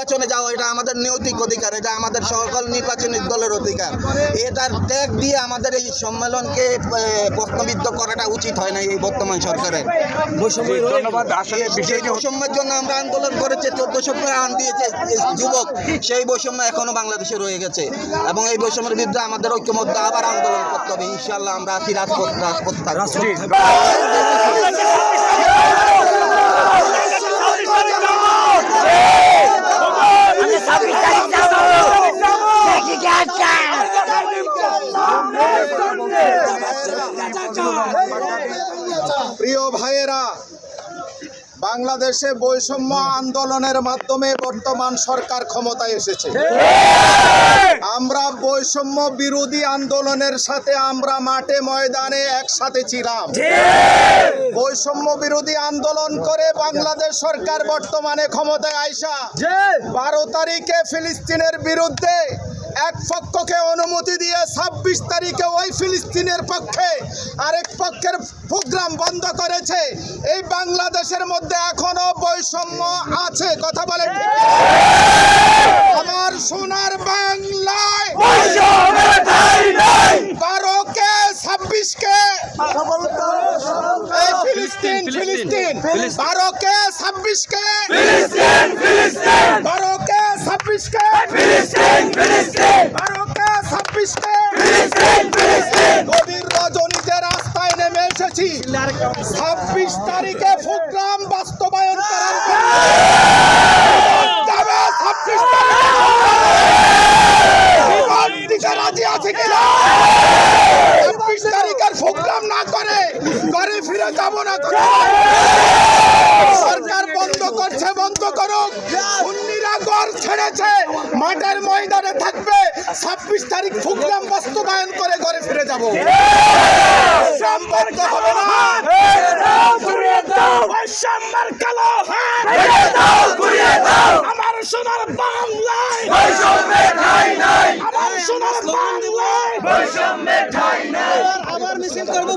নির্বাচনে যাওয়া এটা আমাদের নৈতিক অধিকার এটা আমাদের সকল নির্বাচনী দলের অধিকার। এটার ত্যাগ দিয়ে আমাদের এই সম্মেলনকে প্রশ্নবিদ্ধ করাটা উচিত হয় না এই বর্তমান সরকারের। বৈষম্যের জন্য আমরা আন্দোলন করেছি চোদ্দশো আন দিয়েছে যুবক। সেই বৈষম্য এখনও বাংলাদেশে রয়ে গেছে। এবং এই বৈষম্যের বিরুদ্ধে আমাদের ঐক্যমধ্যে আবার আন্দোলন করতে হবে। ইনশাল্লাহ আমরা আছি রাজপথ রাজপথ প্রিয় ভাইয়েরা বাংলাদেশে বৈষম্য আন্দোলনের মাধ্যমে বর্তমান সরকার ক্ষমতায় এসেছে। আমরা বৈষম্য বিরোধী আন্দোলনের সাথে আমরা মাঠে ময়দানে একসাথে ছিলাম। বৈষম্য বিরোধী আন্দোলন করে বাংলাদেশ সরকার বর্তমানে ক্ষমতায় আইসা বারো তারিখে ফিলিস্তিনের বিরুদ্ধে এক পক্ষকে অনুমতি দিয়ে ছাব্বিশ তারিখে ওই ফিলিস্তিনের পক্ষে আরেক পক্ষের প্রোগ্রাম বন্ধ করেছে। এই বাংলাদেশের মধ্যে এখনও বৈষম্য আছে কথা বলে আমার সোনার বাংলায় বারো কে ছাব্বিশ কে এই ফিলিস্তিন ফিলিস্তিন বারো কে ছাব্বিশ কে বারো কে ছাব্বিশ কে বারো কে ছাব্বিশ রজনীতে রাস্তায় নেমে ছাব্বিশ তারিখে প্রোগ্রাম বাস্তবায়ন করার 26 তারিখে রাজি আছে কিনা? ছাব্বিশ তারিখের প্রোগ্রাম না করে ঘরে ফিরে যাব না সরকার বন্ধ করছে, বন্ধ করুক। উন্নিরা গড় ছেড়েছে। মাঠের ময়দানে থাকবে ছাব্বিশ তারিখ প্রোগ্রাম বাস্তবায়ন করে ঘরে ফিরে যাব। শ্রম বন্ধ হবে না। কালো আমার সোনার বাংলায়। আমার সোনার বাংলায়। মিছিল করব